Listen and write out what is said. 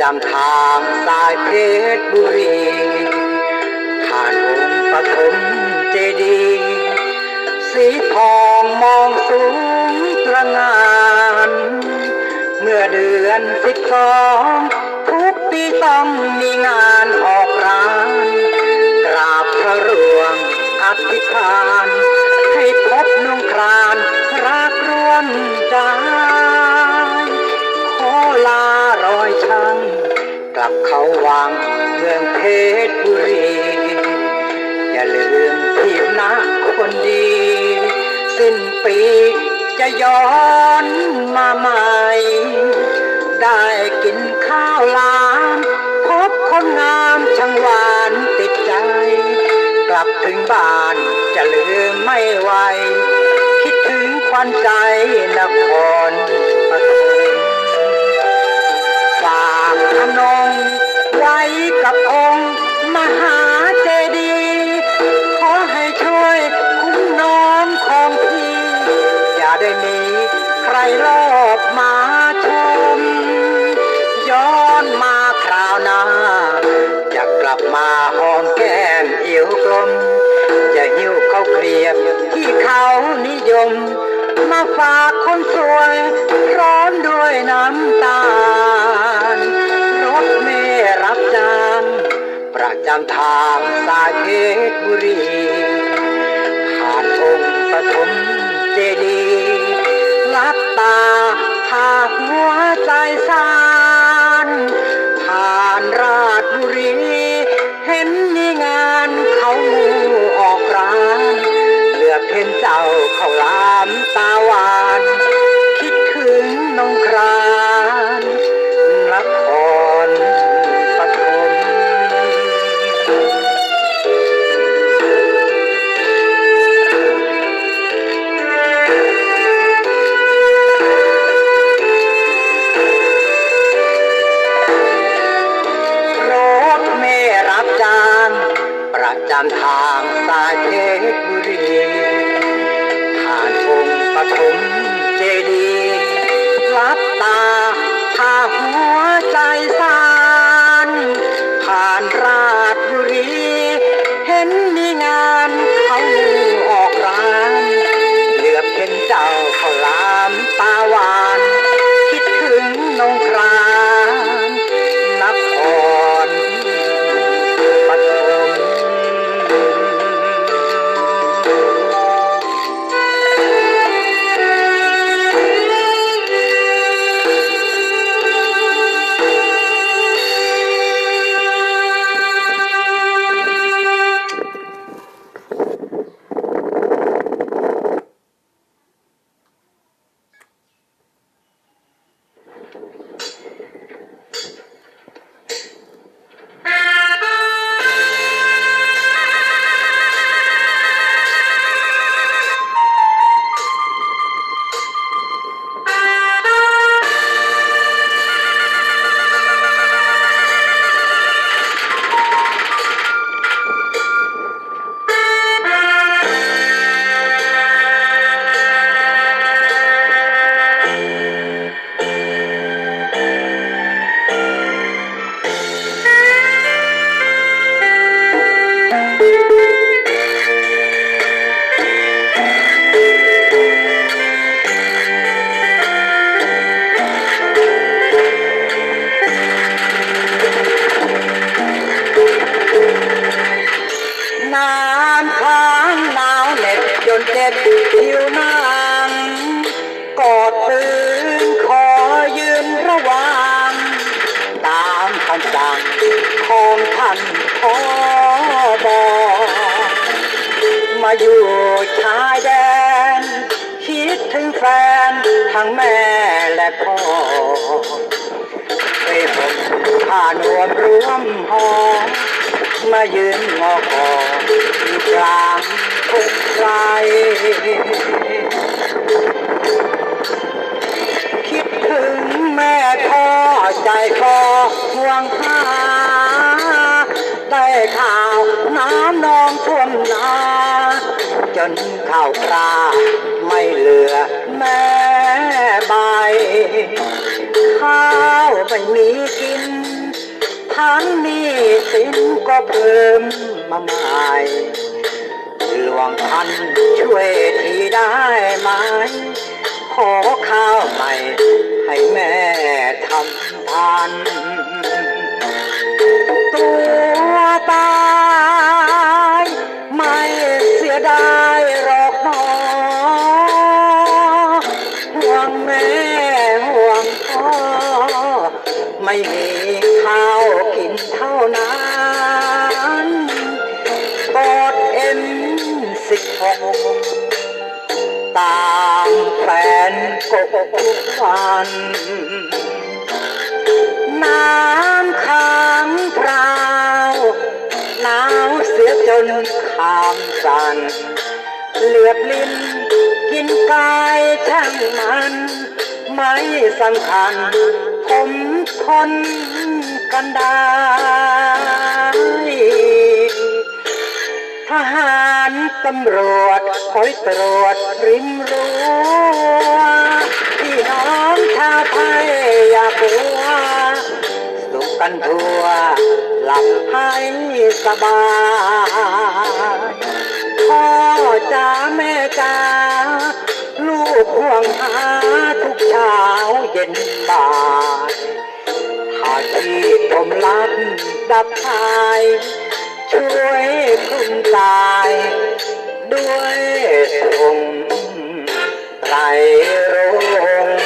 จำทางสายเพชรบุรีผ่านองค์ปฐมเจดีย์สีทองมองสูงตระงาน เมื่อเดือนสิบสองทุกปีต้องมีงานออกร้าน กราบพระหลวงอธิษฐาน กลับเขาวังเมืองเพชรบุรี อย่าลืมทีบนะคนดี สิ้นปีจะย้อนมาใหม่ ได้กินข้าวลามพบคนงามช่างหวานติดใจ กลับถึงบ้านจะลืมไม่ไหว คิดถึงควันใจนคร รรอบมาชม ย้อนมาคราวหน้าจะกลับมาหอมแก้มเอียวกลม จะหิ้วข้าวเกลียบที่เขานิยม มาฝากคนสวย ร้อนด้วยน้ำตาล รถเมรับจางประจำทางสายเพชรบุรี ประจำทางสายเพชรบุรีผ่านองค์ปฐมเจดีย์รับตาพาหัวใจสา อบอมาอยู่ชายแดน คิดถึงแฟนทั้งแม่และพ่อเคยผมผ่านวมรวมหอมายืนงอคออยู่กลางทุกไกลคิดถึงแม่พ่อใจคอห่วงหา ได้ข่าวน้ำนองท่วมนาจนข้าวปลาไม่เหลือแม่ใบข้าวไม่มีกินทั้งนี้สินก็เพิ่มมาใหม่หลวงท่านช่วยทีได้ไหมขอข้าวใหม่ให้แม่ทำทาน นกกทุกวันน้ำค้างพราวหนาวเสียจนขามสันเหลือบลิ้นกินกายช่างมันไม่สำคัญผมทนกันได้ำรวจคอยตรวจริมรั้วพี่น้องชาวไทยอย่ากลัวสุขกันทั่วหลับให้สบายพ่อจ๋าแม่จ๋าลูกห่วงหาทุกเช้าเย็นบ่ายถ้าที่ผมรับดับทาย ช่วยคุณตาย ด้วยทมไตรรง